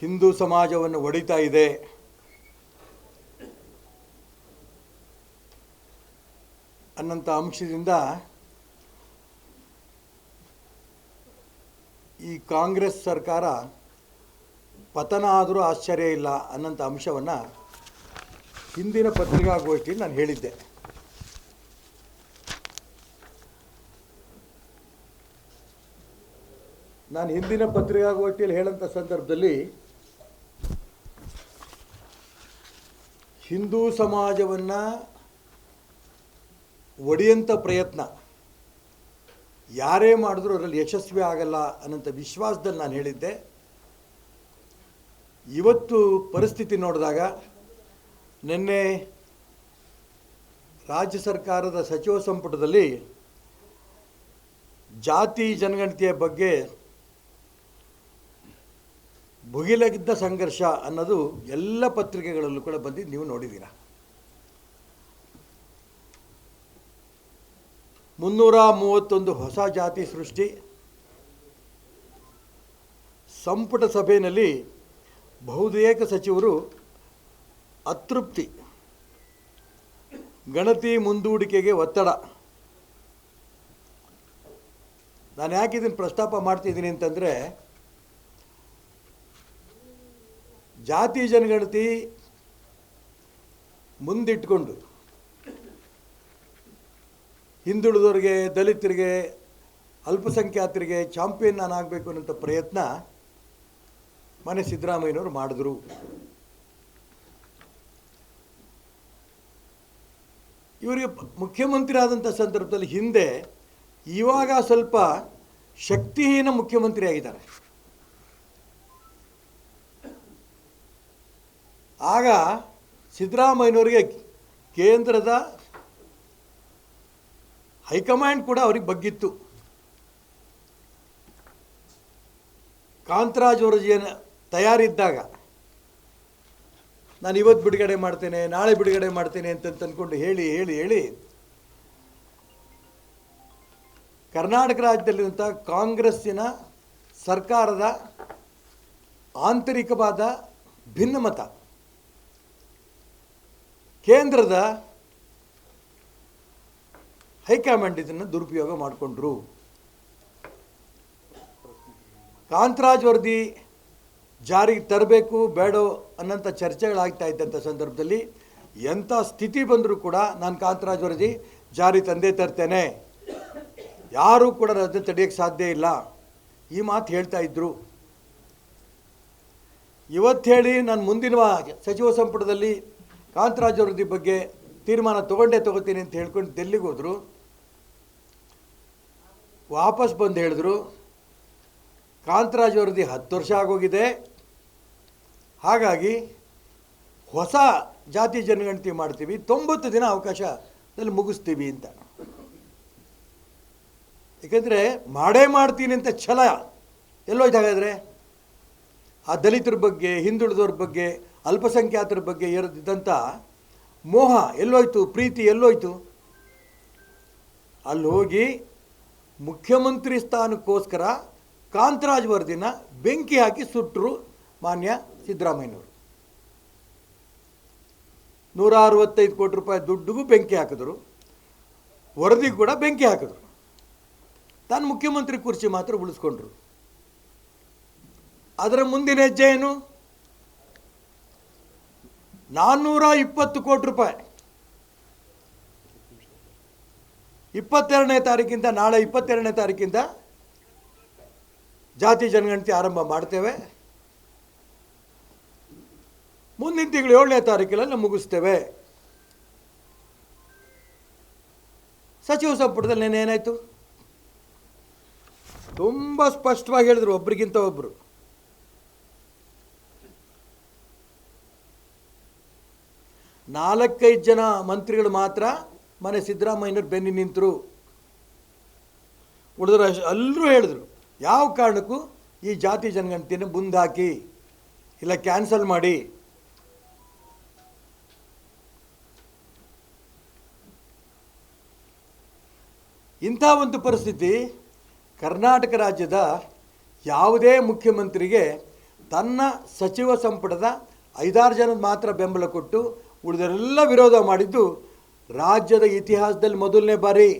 ಹಿಂದೂ ಸಮಾಜವನ್ನು ಒಡಿತಾ ಇದೆ. ಅನ್ನಂಥ ಅಂಶದಿಂದ ಈ ಕಾಂಗ್ರೆಸ್ ಸರ್ಕಾರ ಪತನ ಆದರೂ ಆಶ್ಚರ್ಯ ಇಲ್ಲ ಅನ್ನಂಥ ಅಂಶವನ್ನು ಹಿಂದಿನ ಪತ್ರಿಕಾಗೋಷ್ಠಿಯಲ್ಲಿ ನಾನು ಹೇಳಿದ್ದೆ. ನಾನು ಹಿಂದಿನ ಪತ್ರಿಕಾಗೋಷ್ಠಿಯಲ್ಲಿ ಹೇಳಂಥ ಸಂದರ್ಭದಲ್ಲಿ ಹಿಂದೂ ಸಮಾಜವನ್ನು ಒಡೆಯಂಥ ಪ್ರಯತ್ನ. ಯಾರೇ ಮಾಡಿದ್ರೂ ಅದರಲ್ಲಿ ಯಶಸ್ವಿ ಆಗಲ್ಲ ಅನ್ನಂಥ ವಿಶ್ವಾಸದಲ್ಲಿ ನಾನು ಹೇಳಿದ್ದೆ. ಇವತ್ತು ಪರಿಸ್ಥಿತಿ ನೋಡಿದಾಗ ನಿನ್ನೆ ರಾಜ್ಯ ಸರ್ಕಾರದ ಸಚಿವ ಸಂಪುಟದಲ್ಲಿ ಜಾತಿ ಜನಗಣತಿಯ ಬಗ್ಗೆ ಭುಗಿಲಗಿದ್ದ ಸಂಘರ್ಷ ಅನ್ನೋದು ಎಲ್ಲ ಪತ್ರಿಕೆಗಳಲ್ಲೂ ಕೂಡ ಬಂದಿದ್ದು ನೀವು ನೋಡಿದ್ದೀರ. ಮುನ್ನೂರ ಮೂವತ್ತೊಂದು ಹೊಸ ಜಾತಿ ಸೃಷ್ಟಿ. ಸಂಪುಟ ಸಭೆಯಲ್ಲಿ ಬಹುತೇಕ ಸಚಿವರು ಅತೃಪ್ತಿ. ಗಣತಿ ಮುಂದೂಡಿಕೆಗೆ ಒತ್ತಡ. ನಾನು ಯಾಕೆ ಇದನ್ನು ಪ್ರಸ್ತಾಪ ಮಾಡ್ತಿದ್ದೀನಿ ಅಂತಂದರೆ ಜಾತಿ ಜನಗಣತಿ ಮುಂದಿಟ್ಕೊಂಡು ಹಿಂದುಳಿದವರಿಗೆ ದಲಿತರಿಗೆ, ಅಲ್ಪಸಂಖ್ಯಾತರಿಗೆ ಚಾಂಪಿಯನ್ ನಾನು ಆಗಬೇಕು ಅನ್ನೋಂಥ ಪ್ರಯತ್ನ ಮನೆ ಸಿದ್ದರಾಮಯ್ಯನವರು ಮಾಡಿದ್ರು. ಇವರಿಗೆ ಮುಖ್ಯಮಂತ್ರಿ ಆದಂಥ ಸಂದರ್ಭದಲ್ಲಿ ಹಿಂದೆ ಇವಾಗ ಸ್ವಲ್ಪ ಶಕ್ತಿಹೀನ ಮುಖ್ಯಮಂತ್ರಿ ಆಗಿದ್ದಾರೆ ಆಗ ಸಿದ್ದರಾಮಯ್ಯನವರಿಗೆ ಕೇಂದ್ರದ ಹೈಕಮಾಂಡ್ ಕೂಡ ಅವ್ರಿಗೆ ಬಗ್ಗಿತ್ತು. ಕಾಂತರಾಜ್ ಅವರ ಜನ ತಯಾರಿದ್ದಾಗ, ನಾನು ಇವತ್ತು ಬಿಡುಗಡೆ ಮಾಡ್ತೇನೆ, ನಾಳೆ ಬಿಡುಗಡೆ ಮಾಡ್ತೇನೆ ಅಂತ ಅಂದ್ಕೊಂಡು ಹೇಳಿ ಹೇಳಿ ಹೇಳಿ, ಕರ್ನಾಟಕ ರಾಜ್ಯದಲ್ಲಿರುವಂಥ ಕಾಂಗ್ರೆಸ್ಸಿನ ಸರ್ಕಾರದ ಆಂತರಿಕವಾದ ಭಿನ್ನಮತ ಕೇಂದ್ರದ ಹೈಕಮಾಂಡ್ ಇದನ್ನು ದುರುಪಯೋಗ ಮಾಡಿಕೊಂಡ್ರು. ಕಾಂತರಾಜ್ ವರದಿ ಜಾರಿಗೆ ತರಬೇಕು, ಬೇಡೋ ಅನ್ನೋಂಥ ಚರ್ಚೆಗಳಾಗ್ತಾ ಇದ್ದಂಥ ಸಂದರ್ಭದಲ್ಲಿ ಎಂಥ ಸ್ಥಿತಿ ಬಂದರೂ ಕೂಡ ನಾನು ಕಾಂತರಾಜ್ ವರದಿ ಜಾರಿ ತಂದೆ ತರ್ತೇನೆ. ಯಾರೂ ಕೂಡ ಅದನ್ನು ತಡೆಯೋಕ್ಕೆ ಸಾಧ್ಯ ಇಲ್ಲ. ಈ ಮಾತು ಹೇಳ್ತಾ ಇದ್ದರು ಇವತ್ತು ಹೇಳಿ ನಾನು ಮುಂದಿನ ಸಚಿವ ಸಂಪುಟದಲ್ಲಿ ಕಾಂತರಾಜ್ ಅವ್ರದ್ದು ಬಗ್ಗೆ ತೀರ್ಮಾನ ತಗೊಂಡೇ ತಗೋತೀನಿ ಅಂತ ಹೇಳ್ಕೊಂಡು ಡೆಲ್ಲಿಗೆ ಹೋದರು. ವಾಪಸ್ ಬಂದು ಹೇಳಿದ್ರು, ಕಾಂತರಾಜ್ ವರದಿ ಹತ್ತು ವರ್ಷ ಆಗೋಗಿದೆ. ಹಾಗಾಗಿ ಹೊಸ ಜಾತಿ ಜನಗಣತಿ ಮಾಡ್ತೀವಿ, ತೊಂಬತ್ತು ದಿನ ಅವಕಾಶದಲ್ಲಿ ಮುಗಿಸ್ತೀವಿ ಅಂತ. ಏಕೆಂದರೆ ಮಾಡೇ ಮಾಡ್ತೀನಿ ಅಂತ ಛಲ ಎಲ್ಲೋಯ್ತು ಹಾಗಾದರೆ? ಆ ದಲಿತರ ಬಗ್ಗೆ, ಹಿಂದುಳಿದವ್ರ ಬಗ್ಗೆ ಅಲ್ಪಸಂಖ್ಯಾತರ ಬಗ್ಗೆ ಇರದಿದ್ದಂಥ ಮೋಹ ಎಲ್ಲೋಯ್ತು, ಪ್ರೀತಿ ಎಲ್ಲೋಯ್ತು. ಅಲ್ಲಿ ಹೋಗಿ ಮುಖ್ಯಮಂತ್ರಿ ಸ್ಥಾನಕ್ಕೋಸ್ಕರ ಕಾಂತರಾಜ್ ವರದಿನ ಬೆಂಕಿ ಹಾಕಿ ಸುಟ್ಟರು ಮಾನ್ಯ ಸಿದ್ದರಾಮಯ್ಯನವರು. ನೂರ ಅರವತ್ತೈದು ಕೋಟಿ ರೂಪಾಯಿ ದುಡ್ಡಿಗೂ ಬೆಂಕಿ ಹಾಕಿದ್ರು. ವರದಿಗೂ ಕೂಡ ಬೆಂಕಿ ಹಾಕಿದ್ರು. ತಾನು ಮುಖ್ಯಮಂತ್ರಿ ಕುರ್ಚಿ ಮಾತ್ರ ಉಳಿಸ್ಕೊಂಡ್ರು. ಅದರ ಮುಂದಿನ ಹೆಜ್ಜೆ ಏನು? ನಾನ್ನೂರ ಇಪ್ಪತ್ತು ಕೋಟಿ ರೂಪಾಯಿ. ಇಪ್ಪತ್ತೆರಡನೇ ತಾರೀಕಿಂದ, ನಾಳೆ ಇಪ್ಪತ್ತೆರಡನೇ ತಾರೀಕಿಂದ ಜಾತಿ ಜನಗಣತಿ ಆರಂಭ ಮಾಡ್ತೇವೆ. ಮುಂದಿನ ತಿಂಗಳು ಏಳನೇ ತಾರೀಕಿನಲ್ಲಿ ಮುಗಿಸ್ತೇವೆ. ಸಚಿವ ಸಂಪುಟದಲ್ಲಿ ನೆನ್ನೆ ಏನಾಯಿತು? ತುಂಬ ಸ್ಪಷ್ಟವಾಗಿ ಹೇಳಿದ್ರು ಒಬ್ರಿಗಿಂತ ಒಬ್ಬರು ನಾಲ್ಕೈದು ಜನ ಮಂತ್ರಿಗಳು ಮಾತ್ರ ಮನೆ ಸಿದ್ದರಾಮಯ್ಯನವ್ರು ಬೆನ್ನಿ ನಿಂತರು. ಉಳಿದ್ರೆ ಎಲ್ಲರೂ ಹೇಳಿದ್ರು, ಯಾವ ಕಾರಣಕ್ಕೂ ಈ ಜಾತಿ ಜನಗಣತಿಯನ್ನು ಮುಂದಾಕಿ ಇಲ್ಲ ಕ್ಯಾನ್ಸಲ್ ಮಾಡಿ. ಇಂಥ ಒಂದು ಪರಿಸ್ಥಿತಿ ಕರ್ನಾಟಕ ರಾಜ್ಯದ ಯಾವುದೇ ಮುಖ್ಯಮಂತ್ರಿಗೆ ತನ್ನ ಸಚಿವ ಸಂಪುಟದ ಐದಾರು ಜನದ ಮಾತ್ರ ಬೆಂಬಲ ಕೊಟ್ಟು ಉಳಿದರೆಲ್ಲ ವಿರೋಧ ಮಾಡಿದ್ದು ರಾಜ್ಯದ ಇತಿಹಾಸದಲ್ಲಿ ಮೊದಲನೇ ಬಾರಿ.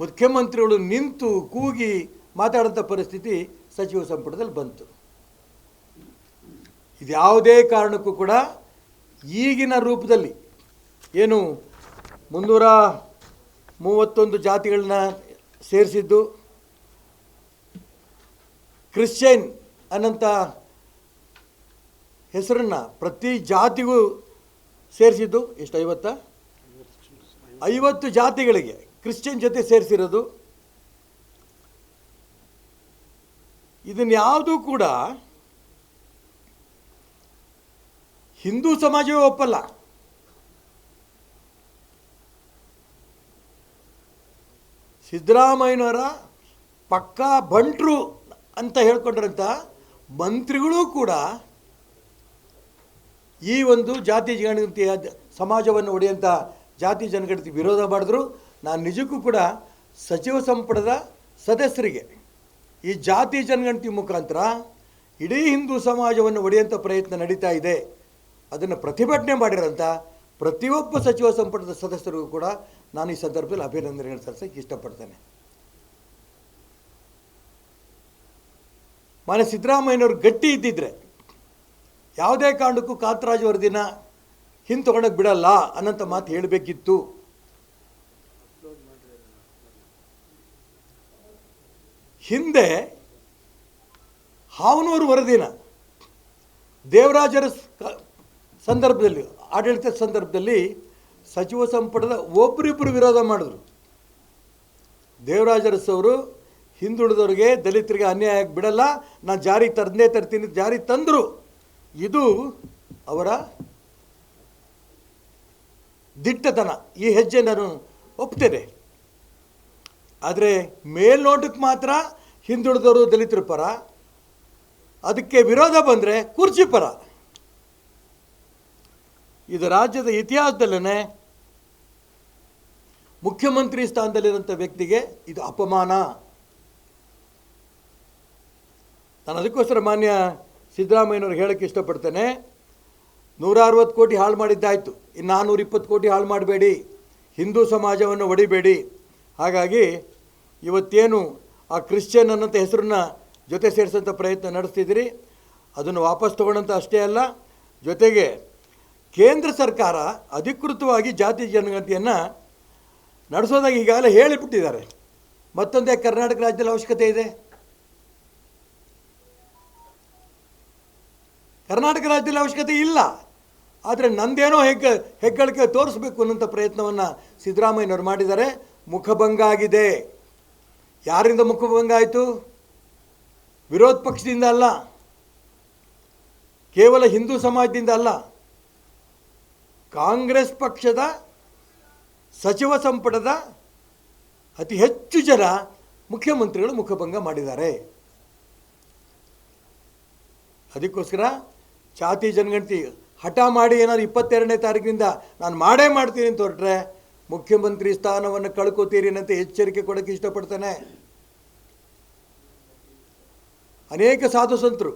ಮುಖ್ಯಮಂತ್ರಿಗಳು ನಿಂತು ಕೂಗಿ ಮಾತಾಡೋಂಥ ಪರಿಸ್ಥಿತಿ ಸಚಿವ ಸಂಪುಟದಲ್ಲಿ ಬಂತು. ಇದು ಯಾವುದೇ ಕಾರಣಕ್ಕೂ ಕೂಡ ಈಗಿನ ರೂಪದಲ್ಲಿ ಏನು ಮುನ್ನೂರ ಮೂವತ್ತೊಂದು ಜಾತಿಗಳನ್ನ ಸೇರಿಸಿದ್ದು ಕ್ರಿಶ್ಚಿಯನ್ ಅನ್ನಂಥ ಹೆಸರನ್ನು ಪ್ರತಿ ಜಾತಿಗೂ ಸೇರಿಸಿದ್ದು ಎಷ್ಟು, ಐವತ್ತ? ಐವತ್ತು ಜಾತಿಗಳಿಗೆ ಕ್ರಿಶ್ಚಿಯನ್ ಜೊತೆ ಸೇರಿಸಿರೋದು. ಇದನ್ನ ಯಾವುದೂ ಕೂಡ ಹಿಂದೂ ಸಮಾಜವೇ ಒಪ್ಪಲ್ಲ. ಸಿದ್ದರಾಮಯ್ಯನವರ ಪಕ್ಕಾ ಬಂಟ್ರು ಅಂತ ಹೇಳ್ಕೊಂಡ್ರಂಥ ಮಂತ್ರಿಗಳೂ ಕೂಡ ಈ ಒಂದು ಜಾತಿ ಜನಗಣತಿಯ ಸಮಾಜವನ್ನು ಒಡೆಯುವಂಥ ಜಾತಿ ಜನಗಣತಿ ವಿರೋಧ ಮಾಡಿದ್ರು. ನಾನು ನಿಜಕ್ಕೂ ಕೂಡ ಸಚಿವ ಸಂಪುಟದ ಸದಸ್ಯರಿಗೆ ಈ ಜಾತಿ ಜನಗಣತಿ ಮುಖಾಂತರ ಇಡೀ ಹಿಂದೂ ಸಮಾಜವನ್ನು ಒಡೆಯುವಂಥ ಪ್ರಯತ್ನ ನಡೀತಾ ಇದೆ. ಅದನ್ನು ಪ್ರತಿಭಟನೆ ಮಾಡಿರೋಂಥ ಪ್ರತಿಯೊಬ್ಬ ಸಚಿವ ಸಂಪುಟದ ಸದಸ್ಯರಿಗೂ ಕೂಡ ನಾನು ಈ ಸಂದರ್ಭದಲ್ಲಿ ಅಭಿನಂದನೆಗಳು ಸಲ್ಲಿಸಕ್ಕೆ ಇಷ್ಟಪಡ್ತೇನೆ. ಮಾನ್ಯ ಸಿದ್ದರಾಮಯ್ಯನವ್ರು ಗಟ್ಟಿ ಇದ್ದಿದ್ರೆ ಯಾವುದೇ ಕಾರಣಕ್ಕೂ ಕಾಂತರಾಜ್ ವರದಿನ ಹಿಂತೊಗೊಳಕ್ಕೆ ಬಿಡಲ್ಲ ಅನ್ನೋಂಥ ಮಾತು ಹೇಳಬೇಕಿತ್ತು. ಹಿಂದೆ ಹಾವನೂರು ವರದಿನ ದೇವರಾಜರ ಸಂದರ್ಭದಲ್ಲಿ, ಆಡಳಿತ ಸಂದರ್ಭದಲ್ಲಿ ಸಚಿವ ಸಂಪುಟದ ಒಬ್ಬರಿಬ್ಬರು ವಿರೋಧ ಮಾಡಿದ್ರು. ದೇವರಾಜರಸ್ ಅವರು ಹಿಂದುಳಿದವರಿಗೆ ದಲಿತರಿಗೆ ಅನ್ಯಾಯ ಬಿಡಲ್ಲ. ನಾನು ಜಾರಿ ತಂದೇ ತರ್ತೀನಿ, ಜಾರಿ ತಂದರು. ಇದು ಅವರ ದಿಟ್ಟತನ. ಈ ಹೆಜ್ಜೆ ನಾನು ಒಪ್ತೇನೆ. ಆದರೆ ಮೇಲ್ನೋಟಕ್ಕೆ ಮಾತ್ರ ಹಿಂದುಳಿದವರು ದಲಿತರ ಪರ, ಅದಕ್ಕೆ ವಿರೋಧ ಬಂದರೆ ಕುರ್ಚಿ ಪರ. ಇದು ರಾಜ್ಯದ ಇತಿಹಾಸದಲ್ಲೇ ಮುಖ್ಯಮಂತ್ರಿ ಸ್ಥಾನದಲ್ಲಿರುವಂಥ ವ್ಯಕ್ತಿಗೆ ಇದು ಅಪಮಾನ. ನಾನು ಅದಕ್ಕೋಸ್ಕರ ಮಾನ್ಯ ಸಿದ್ದರಾಮಯ್ಯನವ್ರು ಹೇಳೋಕ್ಕೆ ಇಷ್ಟಪಡ್ತೇನೆ. ನೂರ ಅರವತ್ತು ಕೋಟಿ ಹಾಳು ಮಾಡಿದ್ದಾಯಿತು. ಇನ್ನು ನಾನ್ನೂರ ಇಪ್ಪತ್ತು ಕೋಟಿ ಹಾಳು ಮಾಡಬೇಡಿ. ಹಿಂದೂ ಸಮಾಜವನ್ನು ಒಡಿಬೇಡಿ. ಹಾಗಾಗಿ ಇವತ್ತೇನು ಆ ಕ್ರಿಶ್ಚಿಯನ್ ಅನ್ನೋಂಥ ಹೆಸರನ್ನ ಜೊತೆ ಸೇರಿಸೋಂಥ ಪ್ರಯತ್ನ ನಡೆಸ್ತಿದ್ದೀರಿ. ಅದನ್ನು ವಾಪಸ್ ತಗೊಳ್ಳೋಂಥ ಅಷ್ಟೇ ಅಲ್ಲ. ಜೊತೆಗೆ ಕೇಂದ್ರ ಸರ್ಕಾರ ಅಧಿಕೃತವಾಗಿ ಜಾತಿ ಜನಗಣತಿಯನ್ನು ನಡೆಸೋದಾಗಿ ಈಗಾಗಲೇ ಹೇಳಿಬಿಟ್ಟಿದ್ದಾರೆ. ಮತ್ತೊಂದೇ ಕರ್ನಾಟಕ ರಾಜ್ಯದಲ್ಲಿ ಅವಶ್ಯಕತೆ ಇದೆ. ಕರ್ನಾಟಕ ರಾಜ್ಯದಲ್ಲಿ ಅವಶ್ಯಕತೆ ಇಲ್ಲ. ಆದರೆ ನಂದೇನೋ ಹೆಗ್ಗ, ಹೆಗ್ಗಳಿಕೆ ತೋರಿಸ್ಬೇಕು ಅನ್ನೋಂಥ ಪ್ರಯತ್ನವನ್ನು ಸಿದ್ದರಾಮಯ್ಯನವರು ಮಾಡಿದ್ದಾರೆ. ಮುಖಭಂಗ ಆಗಿದೆ. ಯಾರಿಂದ ಮುಖಭಂಗ ಆಯಿತು? ವಿರೋಧ ಪಕ್ಷದಿಂದ ಅಲ್ಲ. ಕೇವಲ ಹಿಂದೂ ಸಮಾಜದಿಂದ ಅಲ್ಲ. ಕಾಂಗ್ರೆಸ್ ಪಕ್ಷದ ಸಚಿವ ಸಂಪುಟದ ಅತಿ ಹೆಚ್ಚು ಜನ ಮುಖ್ಯಮಂತ್ರಿಗಳು ಮುಖಭಂಗ ಮಾಡಿದ್ದಾರೆ. ಅದಕ್ಕೋಸ್ಕರ ಜಾತಿ ಜನಗಣತಿ ಹಠ ಮಾಡಿ ಏನಾದ್ರು ಇಪ್ಪತ್ತೆರಡನೇ ತಾರೀಕಿನಿಂದ ನಾನು ಮಾಡೇ ಮಾಡ್ತೀನಿ ಅಂತ ಹೊರಟ್ರೆ ಮುಖ್ಯಮಂತ್ರಿ ಸ್ಥಾನವನ್ನು ಕಳ್ಕೊತೀರಿ ಅಂತ ಎಚ್ಚರಿಕೆ ಕೊಡೋಕ್ಕೆ ಇಷ್ಟಪಡ್ತಾನೆ. ಅನೇಕ ಸಾಧು ಸಂತರು,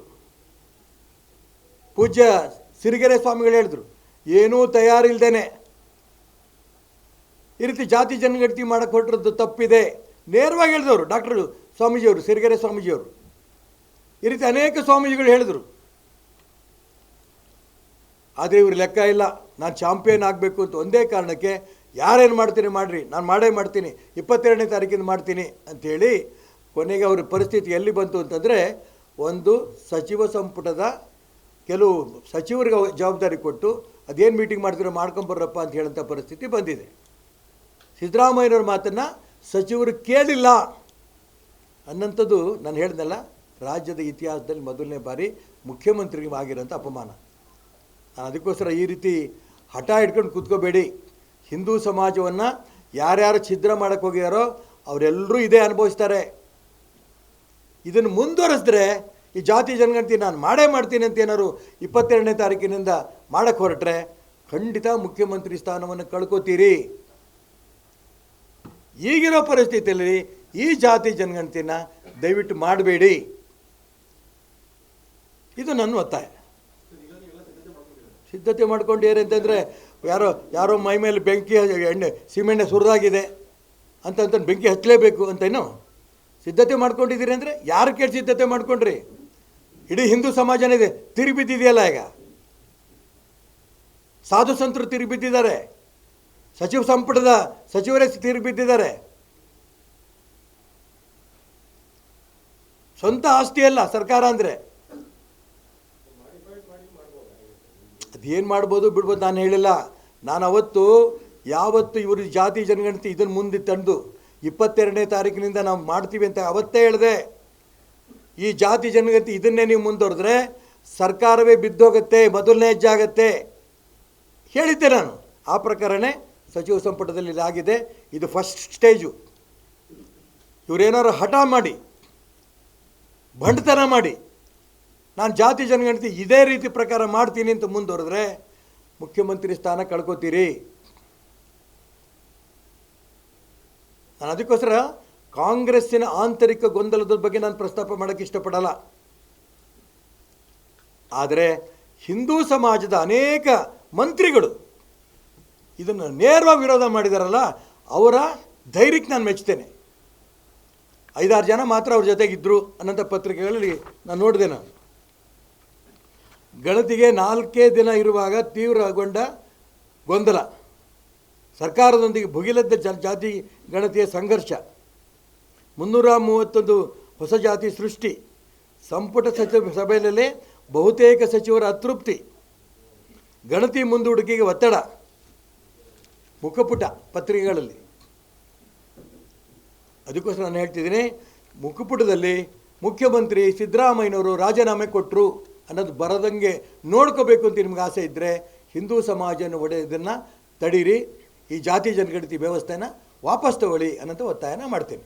ಪೂಜ್ಯ ಸಿರಿಗೆರೆ ಸ್ವಾಮಿಗಳು ಹೇಳಿದ್ರು, ಏನೂ ತಯಾರಿಲ್ದೇನೆ. ಈ ರೀತಿ ಜಾತಿ ಜನಗಣತಿ ಮಾಡಕ್ಕೆ ಹೊರಟಿರೋದು ತಪ್ಪಿದೆ. ನೇರವಾಗಿ ಹೇಳಿದವರು, ಡಾಕ್ಟರ್ ಸ್ವಾಮೀಜಿಯವರು, ಸಿರಿಗೆರೆ ಸ್ವಾಮೀಜಿಯವರು. ಈ ರೀತಿ ಅನೇಕ ಸ್ವಾಮೀಜಿಗಳು ಹೇಳಿದರು. ಆದರೆ ಇವ್ರ ಲೆಕ್ಕ ಇಲ್ಲ. ನಾನು ಚಾಂಪಿಯನ್ ಆಗಬೇಕು ಅಂತ ಒಂದೇ ಕಾರಣಕ್ಕೆ ಯಾರೇನು ಮಾಡ್ತೀನಿ ಮಾಡಿರಿ, ನಾನು ಮಾಡೇ ಮಾಡ್ತೀನಿ, ಇಪ್ಪತ್ತೆರಡನೇ ತಾರೀಕಿಂದ ಮಾಡ್ತೀನಿ ಅಂಥೇಳಿ ಕೊನೆಗೆ ಅವ್ರ ಪರಿಸ್ಥಿತಿ ಎಲ್ಲಿ ಬಂತು ಅಂತಂದರೆ ಒಂದು ಸಚಿವ ಸಂಪುಟದ ಕೆಲವು ಸಚಿವರಿಗೆ ಜವಾಬ್ದಾರಿ ಕೊಟ್ಟು ಅದೇನು ಮೀಟಿಂಗ್ ಮಾಡ್ತೀರೋ ಮಾಡ್ಕೊಂಬರ್ರಪ್ಪ ಅಂತ ಹೇಳಂಥ ಪರಿಸ್ಥಿತಿ ಬಂದಿದೆ. ಸಿದ್ದರಾಮಯ್ಯನವ್ರ ಮಾತನ್ನು ಸಚಿವರು ಕೇಳಿಲ್ಲ ಅನ್ನಂಥದ್ದು ನಾನು ಹೇಳಿದ್ನಲ್ಲ ರಾಜ್ಯದ ಇತಿಹಾಸದಲ್ಲಿ ಮೊದಲನೇ ಬಾರಿ ಮುಖ್ಯಮಂತ್ರಿಗೆ ಆಗಿರೋಂಥ ಅಪಮಾನ. ಅದಕ್ಕೋಸ್ಕರ ಈ ರೀತಿ ಹಠ ಹಿಡ್ಕೊಂಡು ಕೂತ್ಕೋಬೇಡಿ. ಹಿಂದೂ ಸಮಾಜವನ್ನು ಯಾರ್ಯಾರು ಛಿದ್ರ ಮಾಡೋಕ್ಕೆ ಹೋಗ್ಯಾರೋ ಅವರೆಲ್ಲರೂ ಇದೇ ಅನುಭವಿಸ್ತಾರೆ. ಇದನ್ನು ಮುಂದುವರೆಸಿದ್ರೆ ಈ ಜಾತಿ ಜನಗಣತಿ ನಾನು ಮಾಡೇ ಮಾಡ್ತೀನಿ ಅಂತ ಏನಾದ್ರು ಇಪ್ಪತ್ತೆರಡನೇ ತಾರೀಕಿನಿಂದ ಮಾಡಕ್ಕೆ ಹೊರಟ್ರೆ ಖಂಡಿತ ಮುಖ್ಯಮಂತ್ರಿ ಸ್ಥಾನವನ್ನು ಕಳ್ಕೊತೀರಿ. ಈಗಿರೋ ಪರಿಸ್ಥಿತಿಯಲ್ಲಿ ಈ ಜಾತಿ ಜನಗಣತಿನ ದಯವಿಟ್ಟು ಮಾಡಬೇಡಿ. ಇದು ನನ್ನ ಒತ್ತಾಯ. ಸಿದ್ಧತೆ ಮಾಡ್ಕೊಂಡು ಅಂತಂದರೆ, ಯಾರೋ ಯಾರೋ ಮೈ ಮೇಲೆ ಬೆಂಕಿ ಎಣ್ಣೆ ಸೀಮೆಣ್ಣೆ ಸುರಿದಾಗಿದೆ ಅಂತಂತ ಬೆಂಕಿ ಹಚ್ಚಲೇಬೇಕು ಅಂತೇನು? ಸಿದ್ಧತೆ ಮಾಡ್ಕೊಂಡಿದ್ದೀರಿ ಅಂದರೆ ಯಾರು ಕೇಳಿ ಸಿದ್ಧತೆ ಮಾಡ್ಕೊಂಡ್ರಿ? ಇಡೀ ಹಿಂದೂ ಸಮಾಜನೇ ಇದೆ, ತಿರುಗಿಬಿದ್ದಿದೆಯಲ್ಲ ಈಗ. ಸಾಧು ಸಂತರು ತಿರುಗಿಬಿದ್ದಿದ್ದಾರೆ. ಸಚಿವ ಸಂಪುಟದ ಸಚಿವರೇ ತಿರುಗಿಬಿದ್ದಿದ್ದಾರೆ. ಸ್ವಂತ ಆಸ್ತಿ ಅಲ್ಲ ಸರ್ಕಾರ ಅಂದರೆ. ಅದೇನು ಮಾಡ್ಬೋದು ಬಿಡ್ಬೋದು ನಾನು ಹೇಳಿಲ್ಲ. ನಾನು ಅವತ್ತು ಯಾವತ್ತು ಇವರು ಜಾತಿ ಜನಗಣತಿ ಇದನ್ನು ಮುಂದೆ ತಂದು ಇಪ್ಪತ್ತೆರಡನೇ ತಾರೀಕಿನಿಂದ ನಾವು ಮಾಡ್ತೀವಿ ಅಂತ ಅವತ್ತೇ ಹೇಳಿದೆ. ಈ ಜಾತಿ ಜನಗಣತಿ ಇದನ್ನೇ ನೀವು ಮುಂದುವರೆದ್ರೆ ಸರ್ಕಾರವೇ ಬಿದ್ದೋಗುತ್ತೆ, ಮೊದಲನೇ ಹೆಜ್ಜೆ ಆಗತ್ತೆ. ಹೇಳಿದ್ದೆ ನಾನು. ಆ ಪ್ರಕಾರನೇ ಸಚಿವ ಸಂಪುಟದಲ್ಲಿ ಇದಾಗಿದೆ. ಇದು ಫಸ್ಟ್ ಸ್ಟೇಜು ಇವರೇನಾದ್ರು ಹಠ ಮಾಡಿ, ಬಂಡತನ ಮಾಡಿ ನಾನು ಜಾತಿ ಜನಗಣತಿ ಇದೇ ರೀತಿ ಪ್ರಕಾರ ಮಾಡ್ತೀನಿ ಅಂತ ಮುಂದುವರೆದ್ರೆ ಮುಖ್ಯಮಂತ್ರಿ ಸ್ಥಾನ ಕಳ್ಕೊತೀರಿ. ನಾನು ಅದಕ್ಕೋಸ್ಕರ ಕಾಂಗ್ರೆಸ್ಸಿನ ಆಂತರಿಕ ಗೊಂದಲದ ಬಗ್ಗೆ ನಾನು ಪ್ರಸ್ತಾಪ ಮಾಡೋಕ್ಕೆ ಇಷ್ಟಪಡಲ್ಲ. ಆದರೆ ಹಿಂದೂ ಸಮಾಜದ ಅನೇಕ ಮಂತ್ರಿಗಳು ಇದನ್ನು ನೇರವಾಗಿ ವಿರೋಧ ಮಾಡಿದಾರಲ್ಲ, ಅವರ ಧೈರ್ಯಕ್ಕೆ ನಾನು ಮೆಚ್ಚುತ್ತೇನೆ ಐದಾರು ಜನ ಮಾತ್ರ ಅವ್ರ ಜೊತೆಗಿದ್ದರು ಅನ್ನೋಂಥ ಪತ್ರಿಕೆಗಳಲ್ಲಿ ನಾನು ನೋಡಿದೆ ನಾನು. ಗಣತಿಗೆ ನಾಲ್ಕೇ ದಿನ ಇರುವಾಗ ತೀವ್ರಗೊಂಡ ಗೊಂದಲ. ಸರ್ಕಾರದೊಂದಿಗೆ ಭುಗಿಲದ್ದ ಜಾತಿ ಗಣತಿಯ ಸಂಘರ್ಷ. ಮುನ್ನೂರ ಮೂವತ್ತೊಂದು ಹೊಸ ಜಾತಿ ಸೃಷ್ಟಿ. ಸಂಪುಟ ಸಚಿವ ಸಭೆಯಲ್ಲೇ ಬಹುತೇಕ ಸಚಿವರ ಅತೃಪ್ತಿ. ಗಣತಿ ಮುಂದೂಡಿಕೆಗೆ ಒತ್ತಡ. ಮುಖಪುಟ ಪತ್ರಿಕೆಗಳಲ್ಲಿ. ಅದಕ್ಕೋಸ್ಕರ ನಾನು ಹೇಳ್ತಿದ್ದೀನಿ, ಮುಖಪುಟದಲ್ಲಿ ಮುಖ್ಯಮಂತ್ರಿ ಸಿದ್ದರಾಮಯ್ಯನವರು ರಾಜೀನಾಮೆ ಕೊಟ್ಟರು ಅನ್ನೋದು ಬರದಂಗೆ ನೋಡ್ಕೋಬೇಕು ಅಂತ ನಿಮ್ಗೆ ಆಸೆ ಇದ್ದರೆ ಹಿಂದೂ ಸಮಾಜನ ಒಡೆಯೋದನ್ನು ತಡೀರಿ, ಈ ಜಾತಿ ಜನಗಣತಿ ವ್ಯವಸ್ಥೆನ ವಾಪಸ್ ತಗೊಳ್ಳಿ ಅನ್ನೋಂಥ ಒತ್ತಾಯನ ಮಾಡ್ತೀನಿ.